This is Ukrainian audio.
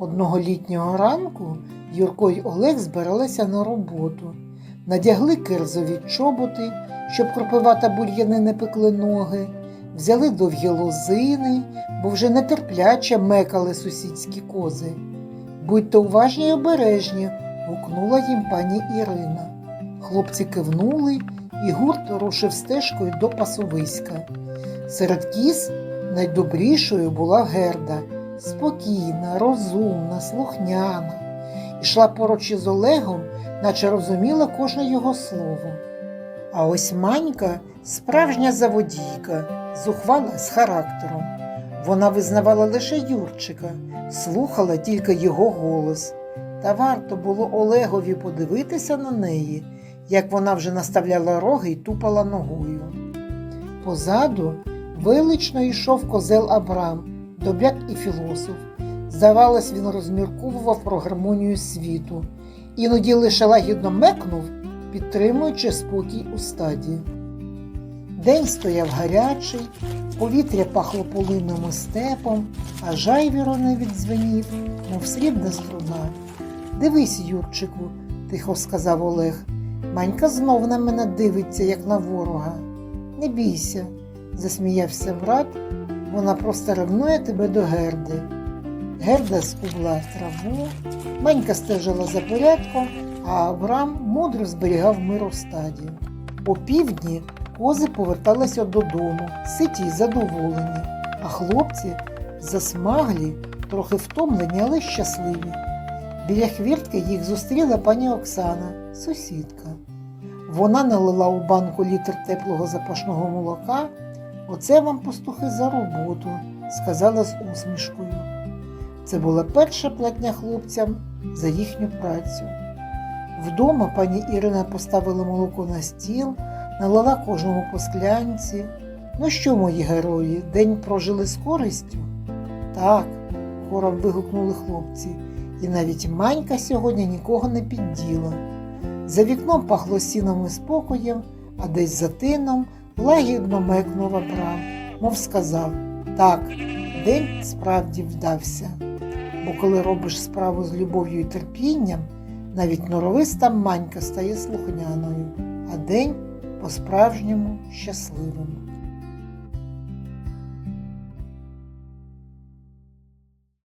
Одного літнього ранку Юрко й Олег збиралися на роботу, надягли кирзові чоботи, щоб кропива бур'яни не пекли ноги, взяли довгі лозини, бо вже нетерпляче мекали сусідські кози. Будьте уважні й обережні, гукнула їм пані Ірина. Хлопці кивнули, і гурт рушив стежкою до пасовиська. Серед кіз найдобрішою була герда, спокійна, розумна, слухняна. Ішла поруч із Олегом, наче розуміла кожне його слово. А ось Манька справжня заводійка, зухвала з характером. Вона визнавала лише Юрчика, слухала тільки його голос. Та варто було Олегові подивитися на неї, як вона вже наставляла роги й тупала ногою. Позаду велично йшов козел Абрам, добряк і філософ. Здавалось, він розмірковував про гармонію світу, іноді лише лагідно мекнув, підтримуючи спокій у стаді. День стояв гарячий, повітря пахло полинним і степом, а жайвіро навіть дзвенів, мов срібна струна. Дивись, Юрчику, тихо сказав Олег. Манька знов на мене дивиться, як на ворога. Не бійся, засміявся брат, вона просто ревнує тебе до герди. Герда скубла траву, Манька стежила за порядком, а Авраам мудро зберігав мир у стаді. О півдні кози поверталися додому, ситі й задоволені, а хлопці засмаглі, трохи втомлені, але щасливі. Біля хвіртки їх зустріла пані Оксана, сусідка. Вона налила у банку літр теплого запашного молока. Оце вам пастухи за роботу, сказала з усмішкою. Це була перша платня хлопцям за їхню працю. Вдома пані Ірина поставила молоко на стіл, налила кожному по склянці. Ну що, мої герої, день прожили з користю? Так, хором вигукнули хлопці, і навіть манька сьогодні нікого не підділа. За вікном пахло сіном і спокоєм, а десь за тином лагідно мекнув Абрам, мов сказав так, день справді вдався. Бо коли робиш справу з любов'ю і терпінням, навіть норовиста манька стає слухняною, а день по-справжньому щасливим.